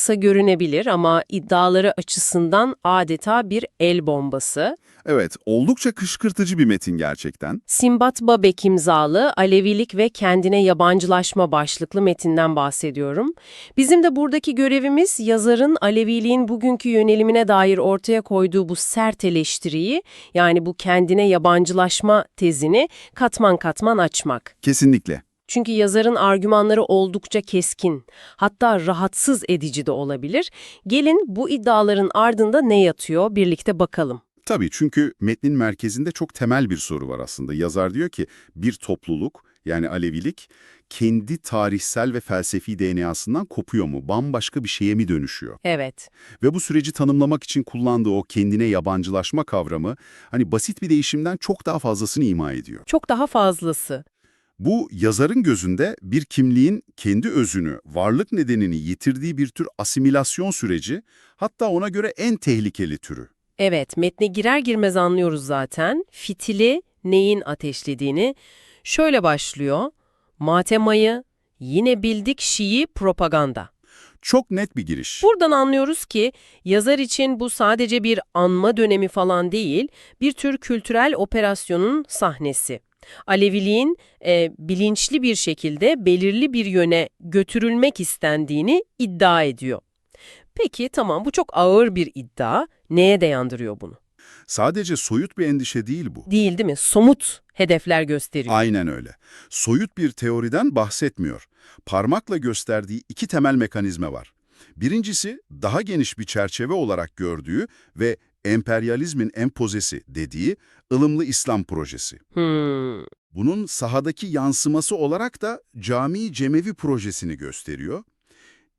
kısa görünebilir ama iddiaları açısından adeta bir el bombası. Evet, oldukça kışkırtıcı bir metin gerçekten. Simbat Babek imzalı Alevilik ve kendine yabancılaşma başlıklı metinden bahsediyorum. Bizim de buradaki görevimiz yazarın Aleviliğin bugünkü yönelimine dair ortaya koyduğu bu sert eleştiriyi yani bu kendine yabancılaşma tezini katman katman açmak. Kesinlikle. Çünkü yazarın argümanları oldukça keskin, hatta rahatsız edici de olabilir. Gelin bu iddiaların ardında ne yatıyor birlikte bakalım. Tabii çünkü metnin merkezinde çok temel bir soru var aslında. Yazar diyor ki bir topluluk yani Alevilik kendi tarihsel ve felsefi DNA'sından kopuyor mu? Bambaşka bir şeye mi dönüşüyor? Evet. Ve bu süreci tanımlamak için kullandığı o kendine yabancılaşma kavramı hani basit bir değişimden çok daha fazlasını ima ediyor. Çok daha fazlası. Bu yazarın gözünde bir kimliğin kendi özünü, varlık nedenini yitirdiği bir tür asimilasyon süreci, hatta ona göre en tehlikeli türü. Evet, metne girer girmez anlıyoruz zaten. Fitili neyin ateşlediğini. Şöyle başlıyor. Matemayı yine bildik Şii propaganda. Çok net bir giriş. Buradan anlıyoruz ki yazar için bu sadece bir anma dönemi falan değil, bir tür kültürel operasyonun sahnesi. Aleviliğin e, bilinçli bir şekilde belirli bir yöne götürülmek istendiğini iddia ediyor. Peki tamam bu çok ağır bir iddia. Neye dayandırıyor bunu? Sadece soyut bir endişe değil bu. Değil değil mi? Somut hedefler gösteriyor. Aynen öyle. Soyut bir teoriden bahsetmiyor. Parmakla gösterdiği iki temel mekanizma var. Birincisi daha geniş bir çerçeve olarak gördüğü ve emperyalizmin empozesi dediği ılımlı İslam projesi. Hmm, Bunun sahadaki yansıması olarak da Cami Cemevi projesini gösteriyor.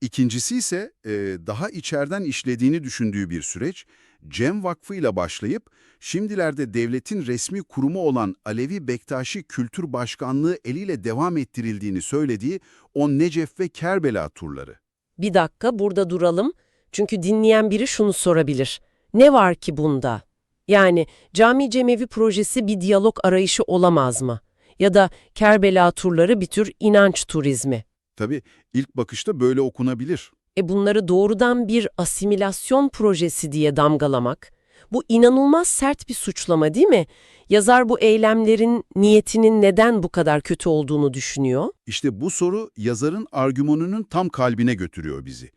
İkincisi ise e, daha içeriden işlediğini düşündüğü bir süreç, Cem Vakfı ile başlayıp şimdilerde devletin resmi kurumu olan Alevi Bektaşi Kültür Başkanlığı eliyle devam ettirildiğini söylediği o Necef ve Kerbela turları. bir dakika burada duralım. Çünkü dinleyen biri şunu sorabilir. Ne var ki bunda? Yani cami cemevi projesi bir diyalog arayışı olamaz mı? Ya da Kerbela turları bir tür inanç turizmi. Tabii ilk bakışta böyle okunabilir. E bunları doğrudan bir asimilasyon projesi diye damgalamak, bu inanılmaz sert bir suçlama değil mi? Yazar bu eylemlerin niyetinin neden bu kadar kötü olduğunu düşünüyor. İşte bu soru yazarın argümanının tam kalbine götürüyor bizi.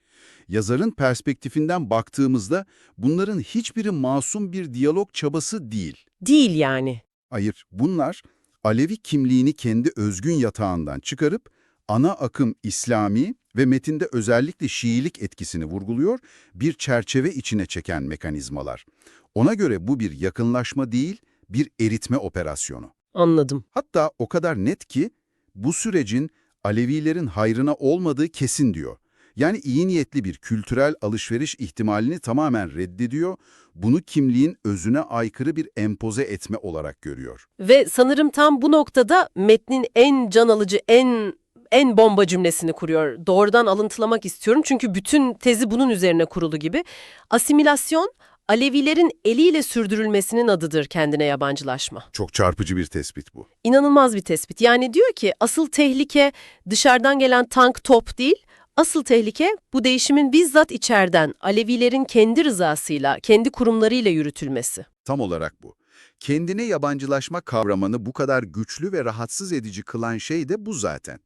Yazarın perspektifinden baktığımızda bunların hiçbiri masum bir diyalog çabası değil. Değil yani. Hayır, bunlar Alevi kimliğini kendi özgün yatağından çıkarıp ana akım İslami ve metinde özellikle Şiilik etkisini vurguluyor, bir çerçeve içine çeken mekanizmalar. Ona göre bu bir yakınlaşma değil, bir eritme operasyonu. Anladım. Hatta o kadar net ki bu sürecin Alevilerin hayrına olmadığı kesin diyor. Yani iyi niyetli bir kültürel alışveriş ihtimalini tamamen reddediyor, bunu kimliğin özüne aykırı bir empoze etme olarak görüyor. Ve sanırım tam bu noktada metnin en can alıcı, en en bomba cümlesini kuruyor. Doğrudan alıntılamak istiyorum çünkü bütün tezi bunun üzerine kurulu gibi. Asimilasyon, Alevilerin eliyle sürdürülmesinin adıdır kendine yabancılaşma. Çok çarpıcı bir tespit bu. İnanılmaz bir tespit. Yani diyor ki asıl tehlike dışarıdan gelen tank top değil, asıl tehlike bu değişimin bizzat içeriden Alevilerin kendi rızasıyla, kendi kurumlarıyla yürütülmesi. Tam olarak bu. Kendine yabancılaşma kavramını bu kadar güçlü ve rahatsız edici kılan şey de bu zaten.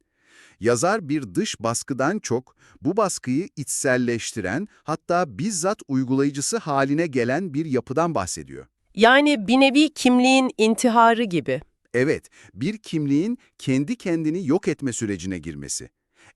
Yazar bir dış baskıdan çok bu baskıyı içselleştiren hatta bizzat uygulayıcısı haline gelen bir yapıdan bahsediyor. Yani bir nevi kimliğin intiharı gibi. Evet, bir kimliğin kendi kendini yok etme sürecine girmesi.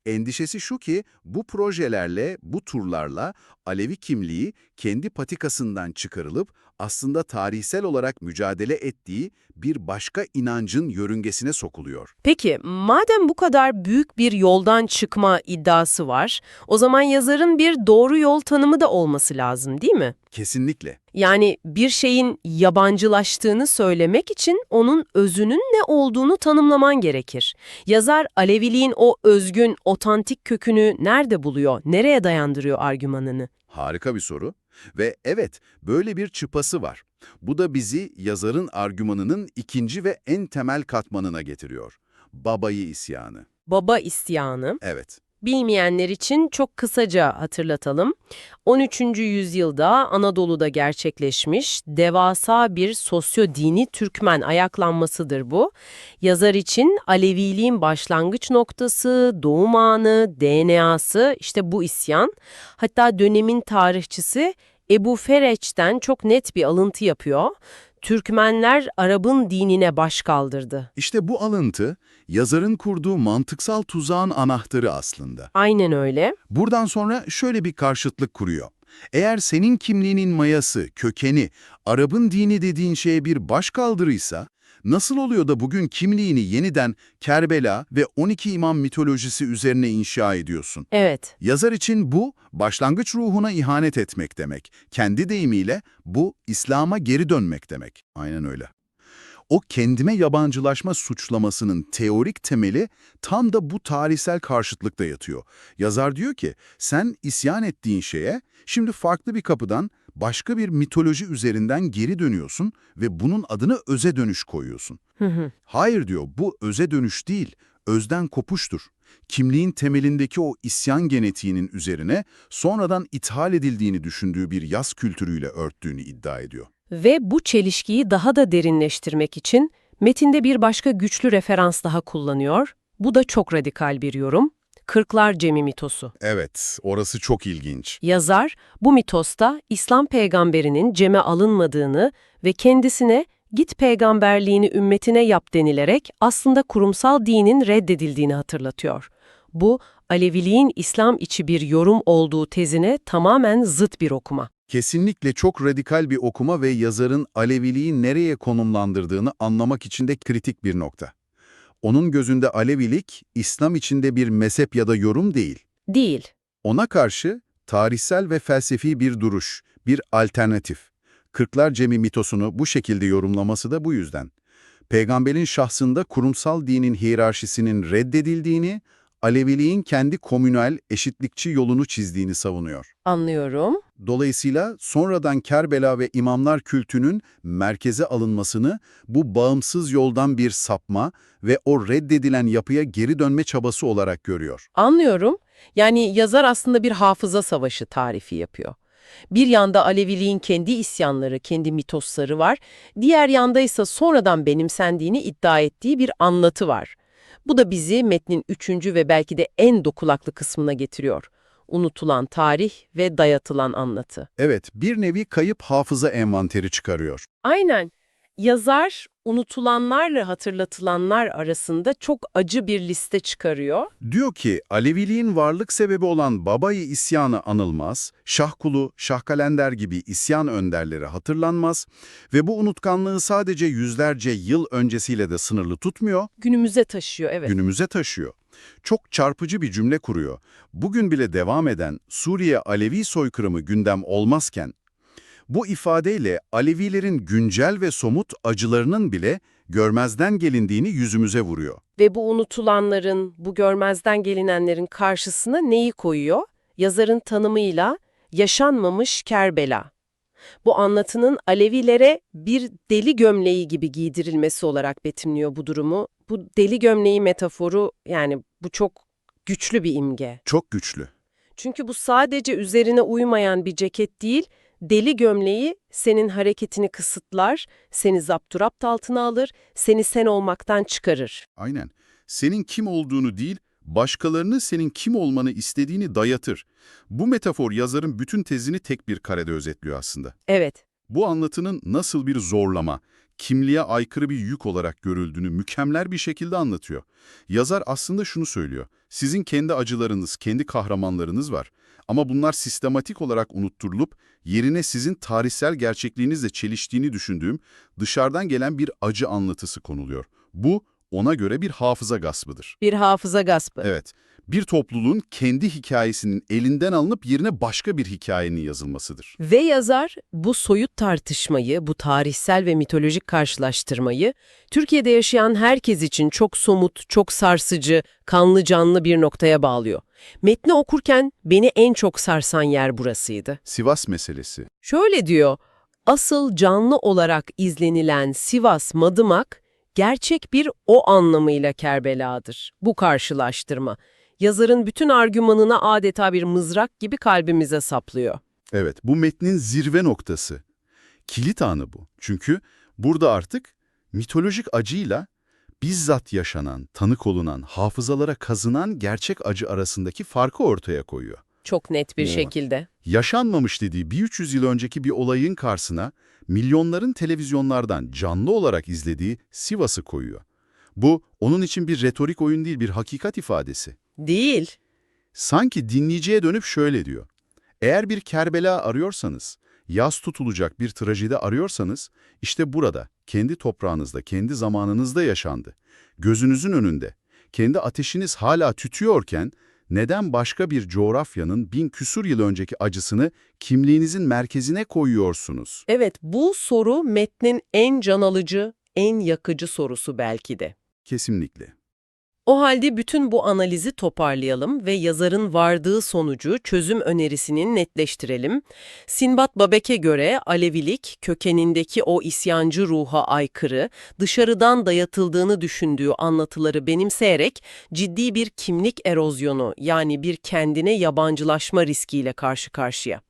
Endişesi şu ki bu projelerle, bu turlarla Alevi kimliği kendi patikasından çıkarılıp aslında tarihsel olarak mücadele ettiği bir başka inancın yörüngesine sokuluyor. Peki, madem bu kadar büyük bir yoldan çıkma iddiası var, o zaman yazarın bir doğru yol tanımı da olması lazım değil mi? Kesinlikle. Yani bir şeyin yabancılaştığını söylemek için onun özünün ne olduğunu tanımlaman gerekir. Yazar Aleviliğin o özgün, otantik kökünü nerede buluyor, nereye dayandırıyor argümanını? Harika bir soru. Ve evet, böyle bir çıpası var. Bu da bizi yazarın argümanının ikinci ve en temel katmanına getiriyor. Babayı isyanı. Baba isyanı. Evet. Bilmeyenler için çok kısaca hatırlatalım. 13. yüzyılda Anadolu'da gerçekleşmiş devasa bir sosyo-dini Türkmen ayaklanmasıdır bu. Yazar için Aleviliğin başlangıç noktası, doğum anı, DNA'sı işte bu isyan. Hatta dönemin tarihçisi Ebu Fereç'ten çok net bir alıntı yapıyor. Türkmenler Arap'ın dinine baş kaldırdı. İşte bu alıntı, yazarın kurduğu mantıksal tuzağın anahtarı aslında. Aynen öyle. Buradan sonra şöyle bir karşıtlık kuruyor. Eğer senin kimliğinin mayası, kökeni, Arap'ın dini dediğin şeye bir baş kaldırıysa, nasıl oluyor da bugün kimliğini yeniden Kerbela ve 12 imam mitolojisi üzerine inşa ediyorsun? Evet. Yazar için bu, başlangıç ruhuna ihanet etmek demek. Kendi deyimiyle bu, İslam'a geri dönmek demek. Aynen öyle. O kendime yabancılaşma suçlamasının teorik temeli tam da bu tarihsel karşıtlıkta yatıyor. Yazar diyor ki, sen isyan ettiğin şeye şimdi farklı bir kapıdan, başka bir mitoloji üzerinden geri dönüyorsun ve bunun adını öze dönüş koyuyorsun. Hı hı. Hayır diyor, bu öze dönüş değil, özden kopuştur. Kimliğin temelindeki o isyan genetiğinin üzerine sonradan ithal edildiğini düşündüğü bir yaz kültürüyle örttüğünü iddia ediyor. Ve bu çelişkiyi daha da derinleştirmek için metinde bir başka güçlü referans daha kullanıyor. Bu da çok radikal bir yorum. Kırklar Cemi mitosu. Evet, orası çok ilginç. Yazar, bu mitosta İslam peygamberinin ceme alınmadığını ve kendisine git peygamberliğini ümmetine yap denilerek aslında kurumsal dinin reddedildiğini hatırlatıyor. Bu, Aleviliğin İslam içi bir yorum olduğu tezine tamamen zıt bir okuma. Kesinlikle çok radikal bir okuma ve yazarın Aleviliği nereye konumlandırdığını anlamak için de kritik bir nokta. Onun gözünde Alevilik, İslam içinde bir mezhep ya da yorum değil. Değil. Ona karşı tarihsel ve felsefi bir duruş, bir alternatif. Kırklar Cemi mitosunu bu şekilde yorumlaması da bu yüzden. Peygamberin şahsında kurumsal dinin hiyerarşisinin reddedildiğini, Aleviliğin kendi komünel, eşitlikçi yolunu çizdiğini savunuyor. Anlıyorum. Dolayısıyla sonradan Kerbela ve imamlar kültünün merkeze alınmasını bu bağımsız yoldan bir sapma ve o reddedilen yapıya geri dönme çabası olarak görüyor. Anlıyorum. Yani yazar aslında bir hafıza savaşı tarifi yapıyor. Bir yanda Aleviliğin kendi isyanları, kendi mitosları var. Diğer yanda ise sonradan benimsendiğini iddia ettiği bir anlatı var. Bu da bizi metnin üçüncü ve belki de en dokulaklı kısmına getiriyor. Unutulan tarih ve dayatılan anlatı. Evet, bir nevi kayıp hafıza envanteri çıkarıyor. Aynen. Yazar unutulanlarla hatırlatılanlar arasında çok acı bir liste çıkarıyor. Diyor ki, Aleviliğin varlık sebebi olan Babayı isyanı anılmaz, Şahkulu, Şahkalender gibi isyan önderleri hatırlanmaz ve bu unutkanlığı sadece yüzlerce yıl öncesiyle de sınırlı tutmuyor, Günümüze taşıyor evet. günümüze taşıyor. Çok çarpıcı bir cümle kuruyor. Bugün bile devam eden Suriye Alevi soykırımı gündem olmazken, bu ifadeyle Alevilerin güncel ve somut acılarının bile görmezden gelindiğini yüzümüze vuruyor. Ve bu unutulanların, bu görmezden gelinenlerin karşısına neyi koyuyor? Yazarın tanımıyla yaşanmamış Kerbela. Bu anlatının Alevilere bir deli gömleği gibi giydirilmesi olarak betimliyor bu durumu. Bu deli gömleği metaforu yani bu çok güçlü bir imge. Çok güçlü. Çünkü bu sadece üzerine uymayan bir ceket değil, deli gömleği senin hareketini kısıtlar, seni zapturapt altına alır, seni sen olmaktan çıkarır. Aynen. Senin kim olduğunu değil, başkalarını senin kim olmanı istediğini dayatır. Bu metafor yazarın bütün tezini tek bir karede özetliyor aslında. Evet, Bu anlatının nasıl bir zorlama, kimliğe aykırı bir yük olarak görüldüğünü mükemmel bir şekilde anlatıyor. Yazar aslında şunu söylüyor. Sizin kendi acılarınız, kendi kahramanlarınız var. Ama bunlar sistematik olarak unutturulup yerine sizin tarihsel gerçekliğinizle çeliştiğini düşündüğüm dışarıdan gelen bir acı anlatısı konuluyor. Bu ona göre bir hafıza gaspıdır. bir hafıza gaspı. Evet, bir topluluğun kendi hikayesinin elinden alınıp yerine başka bir hikayenin yazılmasıdır. Ve yazar bu soyut tartışmayı, bu tarihsel ve mitolojik karşılaştırmayı Türkiye'de yaşayan herkes için çok somut, çok sarsıcı, kanlı canlı bir noktaya bağlıyor. Metni okurken beni en çok sarsan yer burasıydı. Sivas meselesi. Şöyle diyor, asıl canlı olarak izlenilen Sivas Madımak, gerçek bir o anlamıyla Kerbela'dır. Bu karşılaştırma. yazarın bütün argümanına adeta bir mızrak gibi kalbimize saplıyor. Evet, bu metnin zirve noktası. Kilit anı bu. Çünkü burada artık mitolojik acıyla bizzat yaşanan, tanık olunan, hafızalara kazınan gerçek acı arasındaki farkı ortaya koyuyor. Çok net bir Evet. şekilde. Yaşanmamış dediği bir 300 yıl önceki bir olayın karşısına milyonların televizyonlardan canlı olarak izlediği Sivas'ı koyuyor. Bu onun için bir retorik oyun değil, bir hakikat ifadesi. Değil. Sanki dinleyiciye dönüp şöyle diyor. Eğer bir Kerbela arıyorsanız, yas tutulacak bir trajedi arıyorsanız, işte burada, kendi toprağınızda, kendi zamanınızda yaşandı. Gözünüzün önünde. Kendi ateşiniz hala tütüyorken, neden başka bir coğrafyanın bin küsur yıl önceki acısını kimliğinizin merkezine koyuyorsunuz? Evet, bu soru metnin en can alıcı, en yakıcı sorusu belki de. Kesinlikle. O halde bütün bu analizi toparlayalım ve yazarın vardığı sonucu çözüm önerisini netleştirelim. Sinbat Babek'e göre Alevilik kökenindeki o isyancı ruha aykırı, dışarıdan dayatıldığını düşündüğü anlatıları benimseyerek ciddi bir kimlik erozyonu yani bir kendine yabancılaşma riskiyle karşı karşıya.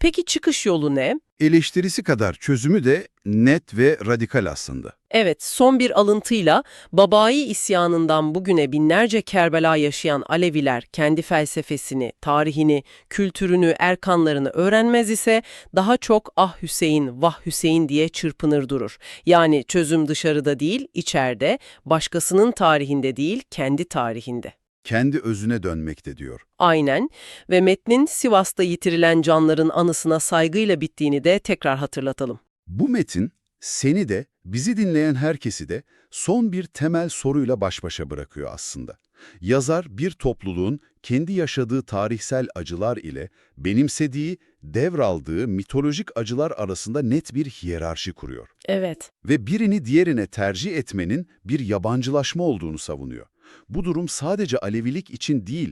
Peki çıkış yolu ne? Eleştirisi kadar çözümü de net ve radikal aslında. Evet, son bir alıntıyla Babai isyanından bugüne binlerce Kerbela yaşayan Aleviler kendi felsefesini, tarihini, kültürünü, erkanlarını öğrenmez ise daha çok ah Hüseyin, vah Hüseyin diye çırpınır durur. Yani çözüm dışarıda değil, içeride, başkasının tarihinde değil, kendi tarihinde. Kendi özüne dönmekte diyor. Aynen ve metnin Sivas'ta yitirilen canların anısına saygıyla bittiğini de tekrar hatırlatalım. Bu metin seni de, bizi dinleyen herkesi de son bir temel soruyla baş başa bırakıyor aslında. Yazar bir topluluğun kendi yaşadığı tarihsel acılar ile benimsediği, devraldığı mitolojik acılar arasında net bir hiyerarşi kuruyor. Evet. Ve birini diğerine tercih etmenin bir yabancılaşma olduğunu savunuyor. Bu durum sadece Alevilik için değil,